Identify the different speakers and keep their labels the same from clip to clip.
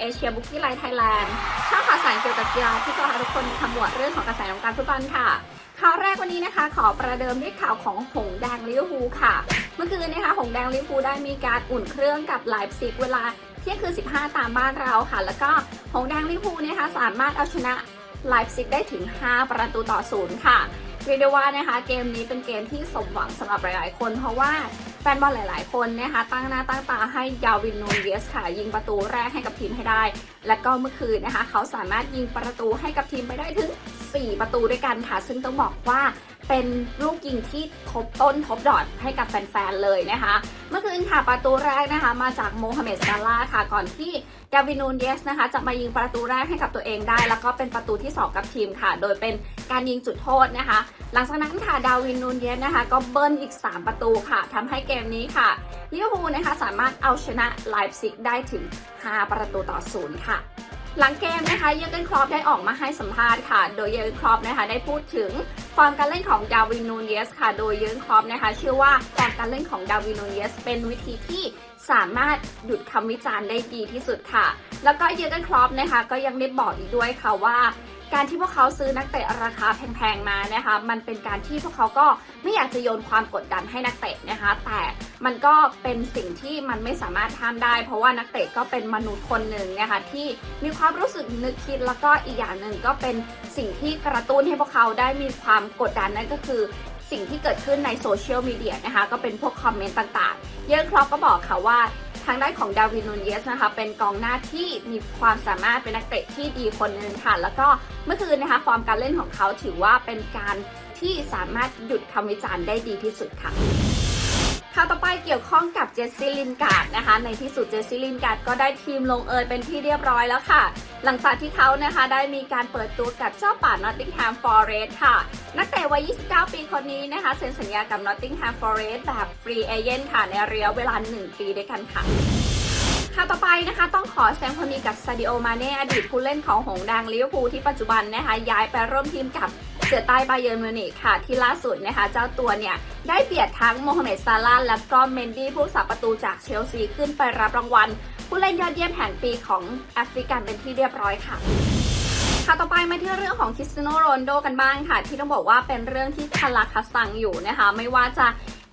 Speaker 1: เอเชียบุกี้ไลท์ไทยแลนด์ช่องข่าวสารเกี่ยวกับกีฬาที่จะพาทุกคนขมวดเรื่องของกระแสของการฟุตบอลค่ะข่าวแรกวันนี้นะคะ ขอประเดิมด้วยข่าวของหงแดงลิเวอร์พูลค่ะ เมื่อคืนนะคะหงแดงลิเวอร์พูลได้มีการอุ่นเครื่องกับไลฟ์ซิกเวลาเที่ยงคืน 15 ตามบ้านเราค่ะ แล้วก็หงแดงลิเวอร์พูลนะคะสามารถเอาชนะไลฟ์ซิกได้ถึง 5 ประตูต่อศูนย์ค่ะเรียกได้ว่านะคะเกมนี้เป็นเกมที่สมหวังสำหรับหลายๆคน เพราะว่า แฟนบอลหลาย ๆ คนนะคะตั้งหน้าตั้งตาให้ยาวินนูนเยสค่ะ ยิงประตูแรกให้กับทีมให้ได้ และก็เมื่อคืนนะคะ เขาสามารถยิงประตูให้กับทีมไปได้ถึง 4 ประตูด้วยกันค่ะ ซึ่งต้องบอกว่า เป็นลูกยิงที่ทบต้นทบดอดให้กับแฟนๆ เลยนะคะ เมื่อคืนค่ะประตูแรกนะคะ มาจากโมฮัมเหม็ดซาลาห์ค่ะก่อนที่ยาวินูนเยสนะคะ จะมายิงประตูแรกให้กับตัวเองได้ แล้วก็เป็นประตูที่ 2 กับทีมค่ะ โดยเป็นการยิงจุดโทษนะคะ หลังจากนั้นค่ะดาวินนูนเยสนะคะ ก็เบิ้ลอีก 3 ประตูค่ะทำให้เกมนี้ค่ะลิเวอร์พูลนะคะสามารถเอาชนะไลฟ์ซิกได้ถึง 5 ประตูต่อศูนย์ค่ะ หลังเกมนะคะเยอร์เกนครอปได้ออกมาให้สัมภาษณ์ค่ะ โดยเยอร์เกนครอปนะคะได้พูดถึงฟอร์มการเล่นของดาวินนูนเยสค่ะ โดยเยอร์เกนครอปนะคะเชื่อว่าฟอร์มการเล่นของดาวินนูนเยสเป็นวิธีที่สามารถหยุดคำวิจารณ์ได้ดีที่สุดค่ะ แล้วก็เยอร์เกนครอปนะคะก็ยังได้บอกอีกด้วยค่ะว่า การที่พวกเขาซื้อนักเตะราคาแพงๆมานะคะมันเป็นการที่พวกเขาก็ไม่อยากจะโยนความกดดันให้นักเตะนะคะ แต่มันก็เป็นสิ่งที่มันไม่สามารถห้ามได้ เพราะว่านักเตะก็เป็นมนุษย์คนหนึ่งนะคะที่มีความรู้สึกนึกคิดแล้วก็อีกอย่างหนึ่งก็เป็นสิ่งที่กระตุ้นให้พวกเขาได้มีความกดดันนั่นก็คือสิ่งที่เกิดขึ้นในโซเชียลมีเดียนะคะก็เป็นพวกคอมเมนต์ต่างๆ เยอร์ครอปก็บอกค่ะว่า ทางด้านของดาวินนูนเยสนะคะเป็นกองหน้าที่มีความสามารถเป็นนักเตะที่ดีคนหนึ่งค่ะ แล้วก็เมื่อคืนนะคะฟอร์มการเล่นของเขาถือว่าเป็นการที่สามารถหยุดคำวิจารณ์ได้ดีที่สุดค่ะ ข่าวต่อไปเกี่ยวข้องกับเจสซี่ลินการ์ดนะคะ ในที่สุดเจสซี่ลินการ์ดก็ได้ทีมลงเอยเป็นที่เรียบร้อยแล้วค่ะ หลังจากที่เขานะคะได้มีการเปิดตัวกับเจ้าป่านอตติงแฮมฟอเรสต์ค่ะ นักเตะวัย 29 ปีคนนี้นะคะเซ็นสัญญากับ Nottingham Forest แบบฟรีเอเจนต์ค่ะในระยะเวลา 1 ปีด้วยกันค่ะข่าวต่อไปนะคะต้องขอแสดงความดีกับซาดิโอมาเน่อดีตผู้เล่นของหงดังลิเวอร์พูลที่ปัจจุบันนะคะย้ายไปร่วมทีมกับ เสือใต้บาเยิร์นมิวนิกค่ะ ที่ล่าสุดนะคะเจ้าตัวเนี่ย ได้เบียดทั้งโมฮัมเหม็ดซาลาห์และก็เมนดี้ผู้สาประตูจากเชลซีขึ้นไปรับรางวัล ผู้เล่นยอดเยี่ยมแห่งปีของแอฟริกันเป็นที่เรียบร้อยค่ะค่ะต่อไปมาที่เรื่องของคริสเตียโนโรนโดกันบ้างค่ะ ที่ต้องบอกว่าเป็นเรื่องที่ทะลักคัสังอยู่นะคะ ไม่ว่าจะ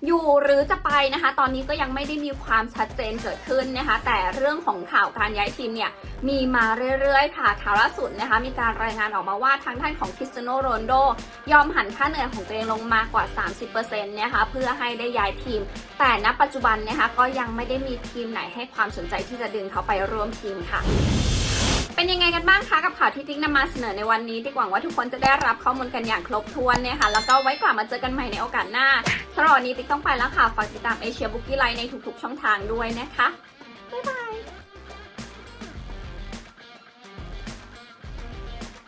Speaker 1: อยู่หรือจะไปนะคะ ตอนนี้ก็ยังไม่ได้มีความชัดเจนเกิดขึ้นนะคะ แต่เรื่องของข่าวการย้ายทีมเนี่ยมีมาเรื่อยๆ ค่ะข่าวล่าสุดนะคะ มีการรายงานออกมาว่าทางด้านของคริสเตียโนโรนโด ยอมหันค่าเหนื่อยของตัวเองลงมากว่า 30%นะคะเพื่อให้ได้ย้ายทีม แต่ณปัจจุบันนะคะก็ยังไม่ได้มีทีมไหนให้ความสนใจที่จะดึงเขาไปร่วมทีมค่ะ เป็นยังไงกันบ้างคะกับข่าวที่ติ๊กนำมาเสนอในวันนี้ติ๊กหวังว่าทุกคนจะได้รับข้อมูลกันอย่างครบถ้วนเนี่ยค่ะแล้วก็ไว้กลับมาเจอกันใหม่ในโอกาสหน้าสำหรับวันนี้ติ๊กต้องไปแล้วค่ะฝากติดตามเอเชียบุกี้ไลน์ในทุกๆช่องทางด้วยนะคะบ๊ายบาย